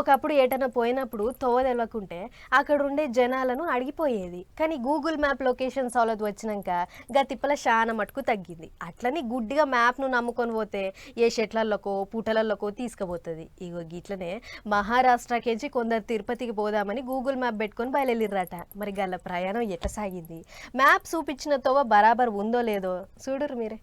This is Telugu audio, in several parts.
ఒకప్పుడు ఏటన్నా పోయినప్పుడు తోవ తెలవకుంటే అక్కడ ఉండే జనాలను అడిగిపోయేది. కానీ గూగుల్ మ్యాప్ లొకేషన్ సౌలత్ వచ్చినాక గా తిప్పల శాన మటుకు తగ్గింది. అట్లని గుడ్డిగా మ్యాప్ను నమ్ముకొని పోతే ఏ షెట్లలోకో పూటలలోకో తీసుకుపోతుంది. ఇగో గిట్లనే మహారాష్ట్రకేంచి కొందరు తిరుపతికి పోదామని గూగుల్ మ్యాప్ పెట్టుకొని బయలుదేరిర్రట మరి గల్ల ప్రయాణం ఎట్లా సాగింది? మ్యాప్ చూపించిన తోవ బరాబర్ ఉందో లేదో చూడరు మీరే.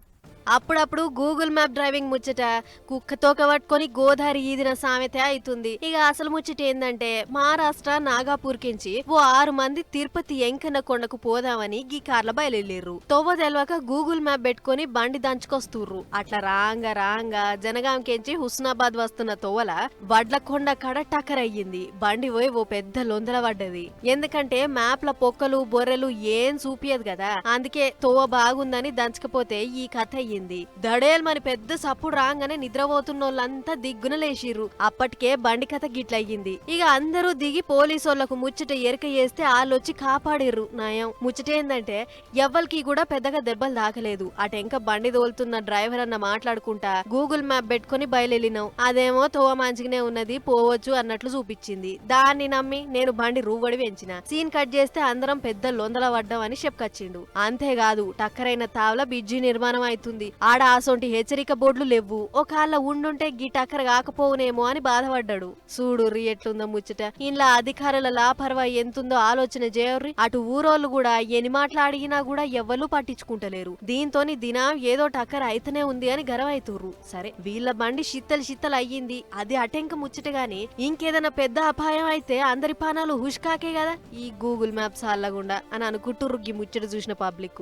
అప్పుడప్పుడు గూగుల్ మ్యాప్ డ్రైవింగ్ ముచ్చట కుక్కతోక పట్టుకొని గోదావరి ఈదిన సామెత అవుతుంది ఇక అసలు ముచ్చట ఏందంటే మహారాష్ట్ర నాగాపూర్ కించి ఓ ఆరు మంది తిరుపతి ఎంకన్న కొండకు పోదామని గీ కార్ల బయలుదేరు తొవ్వ తెలవక గూగుల్ మ్యాప్ పెట్టుకొని బండి దంచుకొస్తుర్రు. అట్లా రాంగా రాంగా జనగాంకెంచి హుస్నాబాద్ వస్తున్న తొవ్వల వడ్ల కొండ కడ టక్కర్ అయ్యింది. బండి పోయి ఓ పెద్ద లొందల పడ్డది. ఎందుకంటే మ్యాప్ల పొక్కలు బొర్రెలు ఏం చూపియదు కదా. అందుకే తోవ బాగుందని దంచకపోతే ఈ కథ అయ్యింది దడేల్మని పెద్ద సప్పుడు రాగానే నిద్రపోతున్నోళ్ళంతా దిగ్గున లేచిర్రు. అప్పటికే బండి కథ గిట్లయ్యింది. ఇక అందరూ దిగి పోలీసోళ్ళకు ముచ్చట ఎరక చేస్తే వాళ్ళొచ్చి కాపాడిర్రు నయం. ముచ్చటేందంటే ఎవ్వరికి కూడా పెద్దగా దెబ్బలు దాకలేదు అటెంక బండి తోలుతున్న డ్రైవర్ అన్న మాట్లాడుకుంటా గూగుల్ మ్యాప్ పెట్టుకుని బయలుదేరినాం అదేమో తోవ మంచిగానే ఉన్నది పోవచ్చు అన్నట్లు చూపించింది దాన్ని నమ్మి నేను బండి రూవడి పెంచిన. సీన్ కట్ చేస్తే అందరం పెద్ద లొందల పడ్డామని అని చెప్పుకొచ్చిండు అంతేకాదు టక్కరైన తావల బిజ్జి నిర్మాణం అవుతుంది ఆడ ఆసొంటి హెచ్చరిక బోర్డులు లేవు ఒకళ్ళ ఉండుంటే గీ టక్కర కాకపోవునేమో అని బాధపడ్డాడు. సూడుర్రి ఎట్లుందో ముచ్చట. ఇంట్లో అధికారుల లాపర్వా ఎంతుందో ఆలోచన చేయర్రి అటు ఊరోళ్ళు కూడా ఎన్ని మాటలు అడిగినా కూడా ఎవ్వరూ పట్టించుకుంటలేరు. దీంతోని దినం ఏదో టక్కర అయితేనే ఉంది అని గర్వైతుర్రు. సరే వీళ్ళ బండి షిత్తలు షిత్తలు అయ్యింది. అది అటెంక ముచ్చట గాని ఇంకేదైనా పెద్ద అపాయం అయితే అందరి పానాలు హుష్కాకే కదా ఈ గూగుల్ మ్యాప్స్ అల్లగుండా అని అనుకుంటుర్రు ఈ ముచ్చట చూసిన పబ్లిక్